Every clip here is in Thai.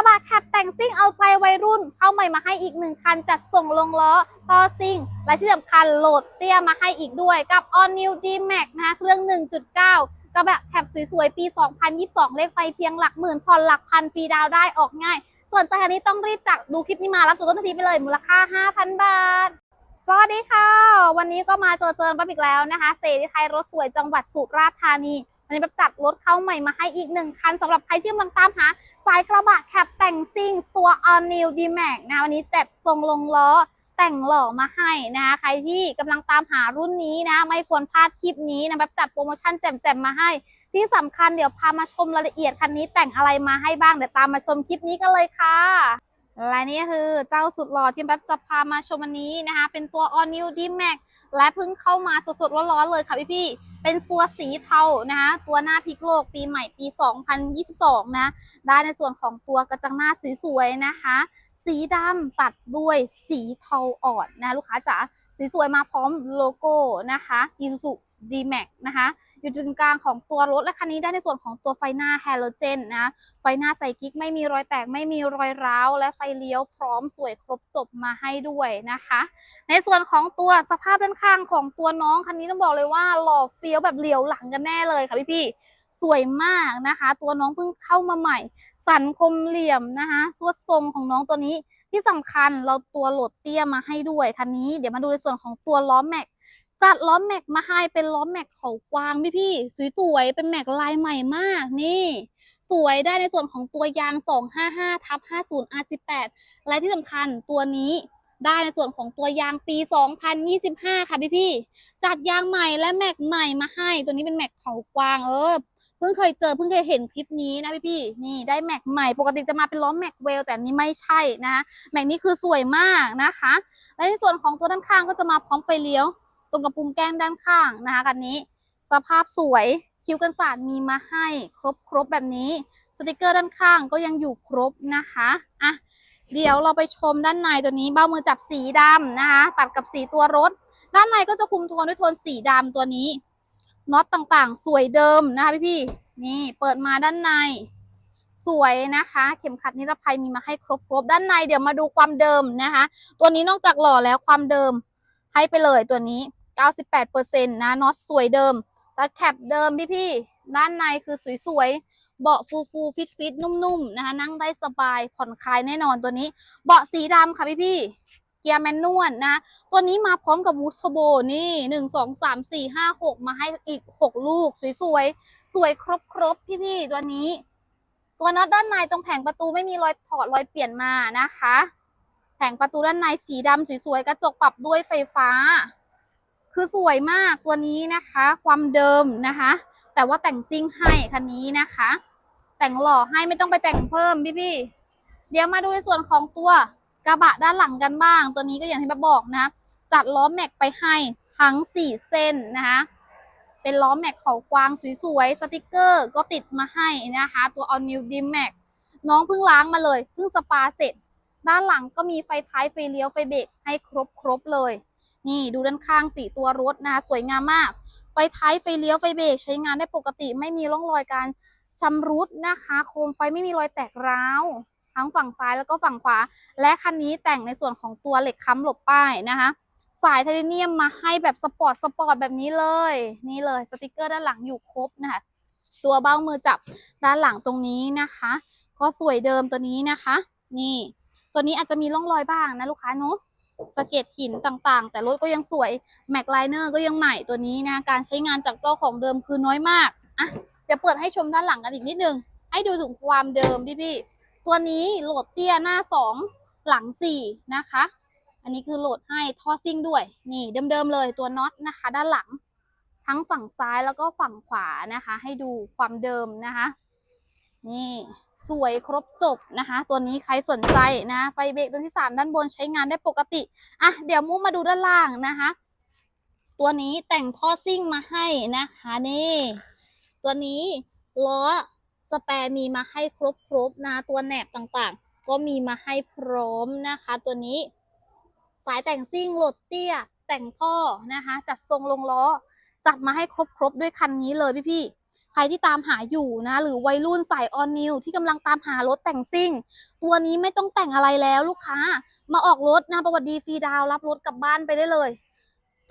ระบะแคปแต่งซิ่งเอาใจวัยรุ่น เข้าใหม่มาให้อีกหนึ่งคันจัดส่งลงล้อต่อซิ่ง และที่สำคัญโหลดเตี้ยมาให้อีกด้วยกับ All New D Max นะคะเครื่อง 1.9 กระบะแคปสวยๆ ปี 2022 เลขไฟเพียงหลักหมื่นผ่อนหลักพันฟรีดาวได้ออกง่าย ส่วนใจคันนี้ต้องรีบจัดดูคลิปนี้มารับส่วนลดทันทีไปเลยมูลค่า 5,000 บาทสวัสดีค่ะ วันนี้ก็มาเจอเจอปั๊บอีกแล้วนะคะเสรีไทยรถสวยจังหวัดสุราษฎร์ธานีวันนี้แบบจัดรถเข้าใหม่มาให้อีกหนึ่งคันสำหรับใครที่กำลังตามหา สายกระบะแคปแต่งซิ่งตัว All New D Max นะวันนี้จัดทรงลงล้อแต่งหล่อมาให้นะคะใครที่กำลังตามหารุ่นนี้นะ ไม่ควรพลาดคลิปนี้นะแบบจัดโปรโมชั่นแจ่มๆมาให้ ที่สำคัญเดี๋ยวพามาชมรายละเอียดคันนี้แต่งอะไรมาให้บ้างเดี๋ยวตามมาชมคลิปนี้กันเลยค่ะและนี่คือเจ้าสุดหล่อที่แบบจะพามาชมวันนี้นะคะ เป็นตัว All New D Max และเพิ่งเข้ามาสดๆร้อนๆเลยค่ะพี่ๆเป็นตัวสีเทานะคะตัวหน้าพิกโลกปีใหม่ปี 2022 นะ ได้ในส่วนของตัวกระจังหน้าสวยๆนะคะ สีดำตัดด้วยสีเทาอ่อนนะลูกค้าจ๋าสวยๆมาพร้อมโลโก้นะคะ Isuzu D-Max นะคะ อยู่ตรงกลางของตัวรถและคันนี้ได้ในส่วนของตัวไฟหน้าแฮโลเจนนะไฟหน้าใส่กิ๊กไม่มีรอยแตกไม่มีรอยร้าว และไฟเลี้ยวพร้อมสวยครบจบมาให้ด้วยนะคะ ในส่วนของตัวสภาพด้านข้างของตัวน้องคันนี้ต้องบอกเลยว่าหล่อเฟี้ยวแบบเหลียวหลังกันแน่เลยค่ะพี่ๆสวยมากนะคะ ตัวน้องเพิ่งเข้ามาใหม่ สันคมเหลี่ยมนะคะสวดทรงของน้องตัวนี้ที่สำคัญเราตัวโหลดเตี้ยมาให้ด้วยคันนี้ เดี๋ยวมาดูในส่วนของตัวล้อแม็ก จัดล้อแม็กมาให้เป็นล้อแม็กเขากวางพี่พี่สวยๆเป็นแม็กลายใหม่มากนี่สวยได้ในส่วนของตัวยาง 255ทับ50 R18 และที่สำคัญตัวนี้ได้ในส่วนของตัวยางปี 2025 ค่ะพี่พี่จัดยางใหม่และแม็กใหม่มาให้ ตัวนี้เป็นแม็กเขากวางเออเพิ่งเคยเจอเพิ่งเคยเห็นคลิปนี้นะพี่พี่นี่ได้แม็กใหม่ปกติจะมาเป็นล้อแม็กเวลแต่นี้ไม่ใช่นะคะแม็กนี้คือสวยมากนะคะ และในส่วนของตัวด้านข้างก็จะมาพร้อมไฟเลี้ยว ตรงกับปุ่มแก้มด้านข้างนะคะคันนี้ สภาพสวยคิ้วกันสาดมีมาให้ครบครบแบบนี้สติกเกอร์ด้านข้างก็ยังอยู่ครบนะคะอะเดี๋ยวเราไปชมด้านในตัวนี้เบ้ามือจับสีดำนะคะ ตัดกับสีตัวรถ ด้านในก็จะคุมโทนด้วยโทนสีดำตัวนี้น็อตต่างๆ สวยเดิมนะคะพี่ๆนี่เปิดมาด้านใน สวยนะคะ เข็มขัดนิรภัยมีมาให้ครบครบด้านในเดี๋ยวมาดูความเดิมนะคะ ตัวนี้นอกจากหล่อแล้วความเดิมให้ไปเลยตัวนี้ 98%นะน็อตสวยเดิมตะแคบเดิมพี่ๆด้านในคือสวยๆเบาะฟูฟูฟิตฟิตนุ่มๆนะคะนั่งได้สบายผ่อนคลายแน่นอนตัวนี้ เบาะสีดำค่ะพี่ๆเกียร์แมนนวลนะ ตัวนี้มาพร้อมกับวูสโบนี่หนึ่งสองสามสี่ห้าหกมาให้อีกหกลูก สวยๆ สวยครบๆพี่ๆ ตัวนี้ ตัวน็อตด้านในตรงแผงประตูไม่มีรอยถอดรอยเปลี่ยนมานะคะ แผงประตูด้านในสีดำสวยๆ กระจกปรับด้วยไฟฟ้า คือสวยมากตัวนี้นะคะ ความเดิมนะคะ แต่ว่าแต่งซิ่งให้คันนี้นะคะ แต่งหล่อให้ไม่ต้องไปแต่งเพิ่มพี่ๆเดี๋ยวมาดูในส่วนของตัวกระบะด้านหลังกันบ้าง ตัวนี้ก็อย่างที่แบบบอกนะ จัดล้อแม็กไปให้ทั้ง4เส้นนะคะเป็นล้อแม็กเขากวางสวยๆสติกเกอร์ก็ติดมาให้นะคะ ตัว All New D Max น้องเพิ่งล้างมาเลยเพิ่งสปาเสร็จ ด้านหลังก็มีไฟท้ายไฟเลี้ยวไฟเบรกให้ครบครบๆเลย นี่ดูด้านข้างสีตัวรถนะคะสวยงามมาก ไฟท้ายไฟเลี้ยวไฟเบรกใช้งานได้ปกติไม่มีร่องรอยการชำรุดนะคะ โคมไฟไม่มีรอยแตกร้าว ทั้งฝั่งซ้ายแล้วก็ฝั่งขวา และคันนี้แต่งในส่วนของตัวเหล็กค้ำหลบป้ายนะคะ สายไทเทเนียมมาให้แบบสปอร์ตสปอร์ตแบบนี้เลย นี่เลยสติกเกอร์ด้านหลังอยู่ครบนะคะ ตัวเบ้ามือจับด้านหลังตรงนี้นะคะ ก็สวยเดิมตัวนี้นะคะ นี่ ตัวนี้อาจจะมีร่องรอยบ้างนะลูกค้าเนาะ สะเก็ดหินต่างๆ แต่รถก็ยังสวยแม็กไลเนอร์ก็ยังใหม่ตัวนี้นะการใช้งานจากเจ้าของเดิมคือน้อยมากอะเดี๋ยวเปิดให้ชมด้านหลังกันอีกนิดนึง ให้ดูถึงความเดิมพี่พี่ๆตัวนี้โหลดเตี้ยหน้าสองหลังสี่นะคะ อันนี้คือโหลดให้ท่อซิ่งด้วย นี่เดิมๆเลยตัวน็อตนะคะ ด้านหลัง ทั้งฝั่งซ้ายแล้วก็ฝั่งขวานะคะ ให้ดูความเดิมนะคะ นี่ สวยครบจบนะคะ ตัวนี้ใครสนใจนะ ไฟเบรกตัวที่ 3 ด้านบนใช้งานได้ปกติอะเดี๋ยวมุกมาดูด้านล่างนะคะ ตัวนี้แต่งท่อซิ่งมาให้นะคะนี่ตัวนี้ล้อสแปรมีมาให้ครบๆนะตัวแหนบต่างๆ ก็มีมาให้พร้อมนะคะ ตัวนี้ สายแต่งซิ่งโหลดเตี้ย แต่งท่อนะคะ จัดทรงลงล้อ จัดมาให้ครบๆด้วยคันนี้เลยพี่ๆ ใครที่ตามหาอยู่นะหรือวัยรุ่นสายออนนิวที่กำลังตามหารถแต่งซิ่ง ตัวนี้ไม่ต้องแต่งอะไรแล้วลูกค้า มาออกรถนะประวัติดีฟรีดาวรับรถกลับบ้านไปได้เลย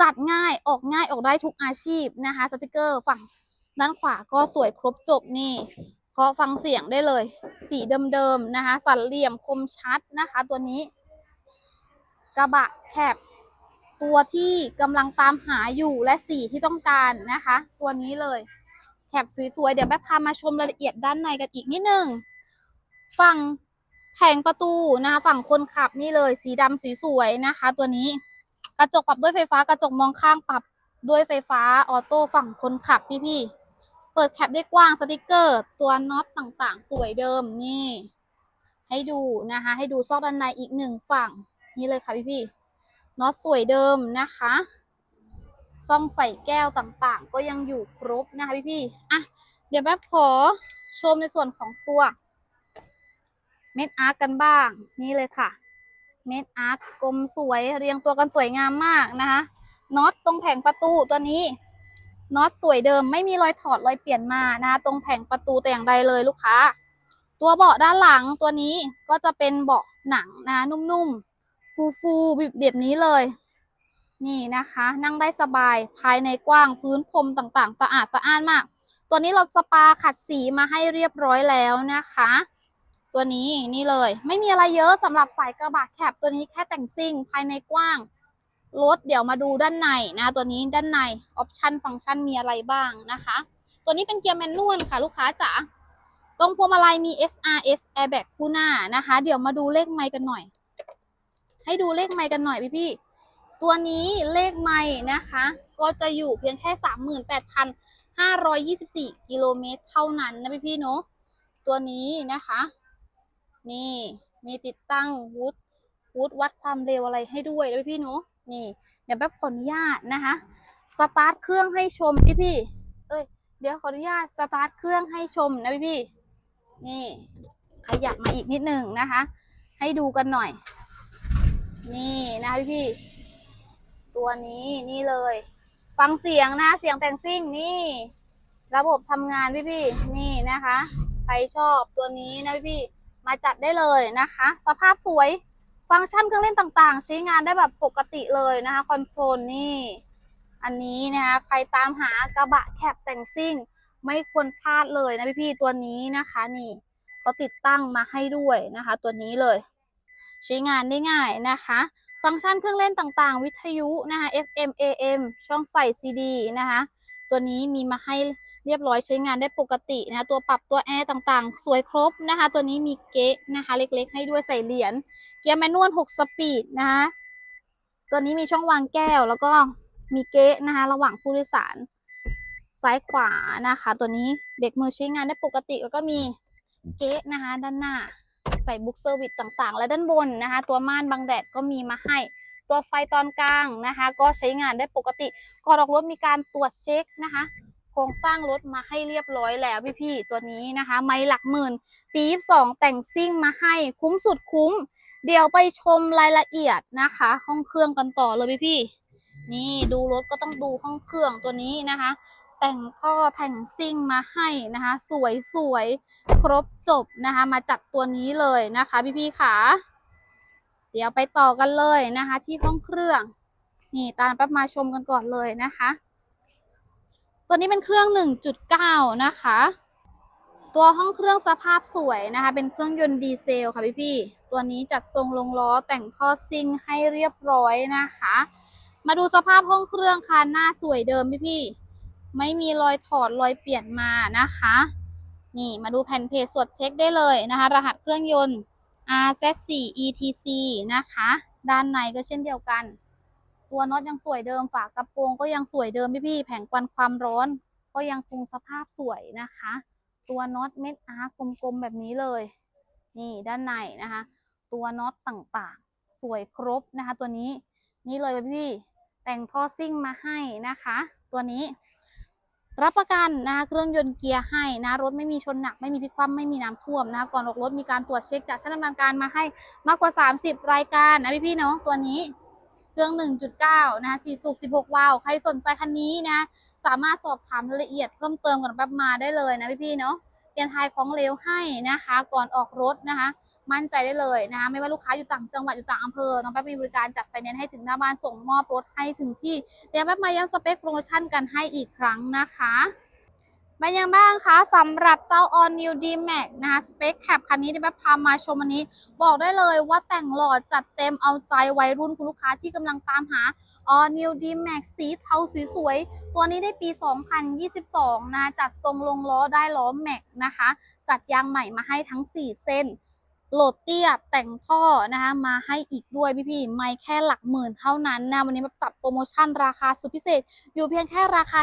จัดง่ายออกง่ายออกได้ทุกอาชีพนะคะสติกเกอร์ฝั่งด้านขวาก็สวยครบจบนี่เคาะฟังเสียงได้เลย สีเดิมๆนะคะ สันเหลี่ยมคมชัดนะคะ ตัวนี้ กระบะแคบตัวที่กำลังตามหาอยู่และสีที่ต้องการนะคะ ตัวนี้เลย แคบสวยๆ เดี๋ยวแม่พามาชมรายละเอียดด้านในกันอีกนิดนึง ฝั่งแผงประตูนะคะฝั่งคนขับนี่เลย สีดำสีสวยนะคะ ตัวนี้กระจกปรับด้วยไฟฟ้ากระจกมองข้างปรับด้วยไฟฟ้าออโต้ฝั่งคนขับพี่ๆเปิดแคปได้กว้างสติกเกอร์ ตัวน็อตต่างๆ สวยเดิมนี่ ให้ดูนะคะ ให้ดูซอกด้านในอีกหนึ่งฝั่งนี่เลยค่ะพี่ๆน็อตสวยเดิมนะคะ ซ่องใส่แก้วต่างๆ ก็ยังอยู่ครบนะคะพี่ๆอะเดี๋ยวแป๊บขอชมในส่วนของตัวเม็ดอาร์กันบ้าง นี่เลยค่ะ เม็ดอาร์คกลมสวยเรียงตัวกันสวยงามมากนะคะน็อตตรงแผงประตูตัวนี้น็อตสวยเดิมไม่มีรอยถอดรอยเปลี่ยนมานะคะตรงแผงประตูแต่อย่างใดเลยลูกค้า ตัวเบาะด้านหลังตัวนี้ก็จะเป็นเบาะหนังนะะนุ่มๆฟูๆแบบนี้เลย นี่นะคะ นั่งได้สบายภายในกว้างพื้นพรมต่างๆสะอาดสะอ้านมาก ตัวนี้เราสปาขัดสีมาให้เรียบร้อยแล้วนะคะ ตัวนี้นี่เลย ไม่มีอะไรเยอะสำหรับสายกระบะแคบตัวนี้แค่แต่งซิ่งภายในกว้างรถเดี๋ยวมาดูด้านในนะ ตัวนี้ด้านในออปชันฟังก์ชันมีอะไรบ้างนะคะ ตัวนี้เป็นเกียร์แมนนวลค่ะลูกค้าจ๋าตรงพวงมาลัยมี SRS airbag คู่หน้านะคะ เดี๋ยวมาดูเลขไมค์กันหน่อย ให้ดูเลขไมค์กันหน่อยพี่พี่ ตัวนี้เลขไมค์นะคะ ก็จะอยู่เพียงแค่ 38,524 กิโลเมตรเท่านั้นนะพี่พี่เนาะตัวนี้นะคะ นี่มีติดตั้งวูดวูดวัดความเร็วอะไรให้ด้วยนะพี่ๆเนาะนี่ เดี๋ยวแป๊บขออนุญาตนะคะ สตาร์ทเครื่องให้ชมพี่พี่เอ้ยเดี๋ยวขออนุญาตสตาร์ทเครื่องให้ชมนะพี่พี่นี่ ขยับมาอีกนิดหนึ่งนะคะ ให้ดูกันหน่อย นี่นะคะพี่พี่ ตัวนี้นี่เลย ฟังเสียงนะเสียงแต่งซิ่งนี่ ระบบทำงานพี่พี่ๆนี่นะคะ ใครชอบตัวนี้นะพี่พี่มาจัดได้เลยนะคะ สภาพสวยฟังก์ชันเครื่องเล่นต่างๆ ใช้งานได้แบบปกติเลยนะคะคอนโทรลนี่ อันนี้นะคะใครตามหากระบะแคบแต่งซิ่ง ไม่ควรพลาดเลยนะพี่ๆตัวนี้นะคะนี่เขาติดตั้งมาให้ด้วยนะคะ ตัวนี้เลย ใช้งานได้ง่ายนะคะ ฟังก์ชันเครื่องเล่นต่างๆ วิทยุนะคะ FM AM ช่องใส่ CD นะคะ ตัวนี้มีมาให้เรียบร้อยใช้งานได้ปกตินะคะตัวปรับตัวแอร์ต่างๆ สวยครบนะคะ ตัวนี้มีเก๊ะนะคะ เล็กๆ ให้ด้วยใส่เหรียญเกียร์แมนนวล 6 สปีดนะคะตัวนี้มีช่องวางแก้วแล้วก็มีเก๊ะนะคะ ระหว่างผู้โดยสาร ซ้ายขวานะคะ ตัวนี้เบรกมือใช้งานได้ปกติแล้วก็มีเก๊ะนะคะ ด้านหน้า ใส่บุ๊กเซอร์วิสต่างๆ และด้านบนนะคะ ตัวม่านบังแดดก็มีมาให้ตัวไฟตอนกลางนะคะ ก็ใช้งานได้ปกติก่อนออกรถมีการตรวจเช็คนะคะ โครงสร้างรถมาให้เรียบร้อยแล้วพี่ๆตัวนี้นะคะ ไม่หลักหมื่น ปี22แต่งซิ่งมาให้คุ้มสุดคุ้ม เดี๋ยวไปชมรายละเอียดนะคะ ห้องเครื่องกันต่อเลยพี่ๆนี่ดูรถก็ต้องดูห้องเครื่องตัวนี้นะคะ แต่งท่อแต่งซิ่งมาให้นะคะ สวยสวยครบจบนะคะ มาจัดตัวนี้เลยนะคะ พี่ๆขาเดี๋ยวไปต่อกันเลยนะคะ ที่ห้องเครื่อง นี่ตาแป๊บมาชมกันก่อนเลยนะคะ ตัวนี้เป็นเครื่อง 1.9 นะคะ ตัวห้องเครื่องสภาพสวยนะคะ เป็นเครื่องยนต์ดีเซลค่ะพี่พี่ตัวนี้จัดทรงลงล้อแต่งท่อซิ่งให้เรียบร้อยนะคะ มาดูสภาพห้องเครื่องคันหน้าสวยเดิมพี่พี่ ไม่มีรอยถอดรอยเปลี่ยนมานะคะ นี่มาดูแผ่นเพจสดเช็คได้เลยนะคะ รหัสเครื่องยนต์ RZ4 ETC นะคะ ด้านในก็เช่นเดียวกัน ตัวน็อตยังสวยเดิมฝากระโปรงก็ยังสวยเดิมพี่พี่ๆแผงกันความร้อน ก็ยังคงสภาพสวยนะคะ ตัวน็อตเม็ดอาร์กลมๆแบบนี้เลย นี่ด้านในนะคะ ตัวน็อตต่างๆ สวยครบนะคะ ตัวนี้นี่เลยพี่ๆแต่งท่อซิ่งมาให้นะคะ ตัวนี้ รับประกันนะคะเครื่องยนต์เกียร์ให้นะรถไม่มีชนหนักไม่มีพลิกคว่ำไม่มีน้ำท่วมนะคะก่อนออกรถมีการตรวจเช็คจากช่างดำเนินการมาให้มากกว่า 30 รายการนะพี่ๆเนาะตัวนี้เครื่อง 1.9 นะคะ4สูบ16 วาล์วใครสนใจคันนี้นะสามารถสอบถามรายละเอียดเพิ่มเติมกันแป๊บมาได้เลยนะพี่ๆเนาะเปลี่ยนไทายของเลวให้นะคะ ก่อนออกรถนะคะ มั่นใจได้เลยนะคะไม่ว่าลูกค้าอยู่ต่างจังหวัดอยู่ต่างอำเภอน้องแป๊บมีบริการจัดไฟแนนซ์ให้ถึงหน้าบ้านส่งมอบรถให้ถึงที่เดี๋ยวแป๊บมาย้ำสเปคโปรโมชั่นกันให้อีกครั้งนะคะเป็นยังบ้างคะสำหรับเจ้า All New D Max นะคะสเปคแคปคันนี้ที่แป๊บพามาชมอันนี้ บอกได้เลยว่าแต่งหล่อจัดเต็มเอาใจวัยรุ่นคุณลูกค้าที่กำลังตามหา All New D Max สีเทาสวยๆ ตัวนี้ได้ปี 2022 นะ จัดทรงลงล้อได้ล้อแม็กนะคะ จัดยางใหม่มาให้ทั้ง 4 เส้น โหลดเตี้ยแต่งท่อนะคะมาให้อีกด้วยพี่ๆไม่แค่หลักหมื่นเท่านั้นนะวันนี้มาจัดโปรโมชั่นราคาสุดพิเศษ อยู่เพียงแค่ราคา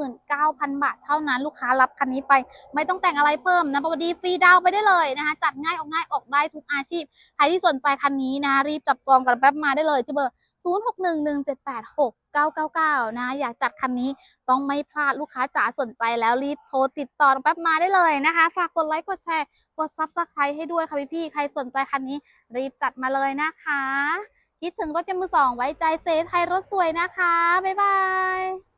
479,000 บาทเท่านั้น ลูกค้ารับคันนี้ไป ไม่ต้องแต่งอะไรเพิ่มนะพอดีฟรีดาวไปได้เลยนะคะจัดง่ายออกง่ายออกได้ทุกอาชีพ ใครที่สนใจคันนี้นะคะรีบจับจองกันแป๊บมาได้เลยที่เบอร์0611786999 นะ อยากจัดคันนี้ต้องไม่พลาดลูกค้าจ๋าสนใจแล้วรีบโทรติดต่อแป๊บมาได้เลยนะคะ ฝากกดไลค์กดแชร์กด Subscribe ให้ด้วยค่ะพี่ๆใครสนใจคันนี้รีบจัดมาเลยนะคะคิดถึงรถยนต์มือสองไว้ใจเซไทยรถสวยนะคะ บ๊ายบาย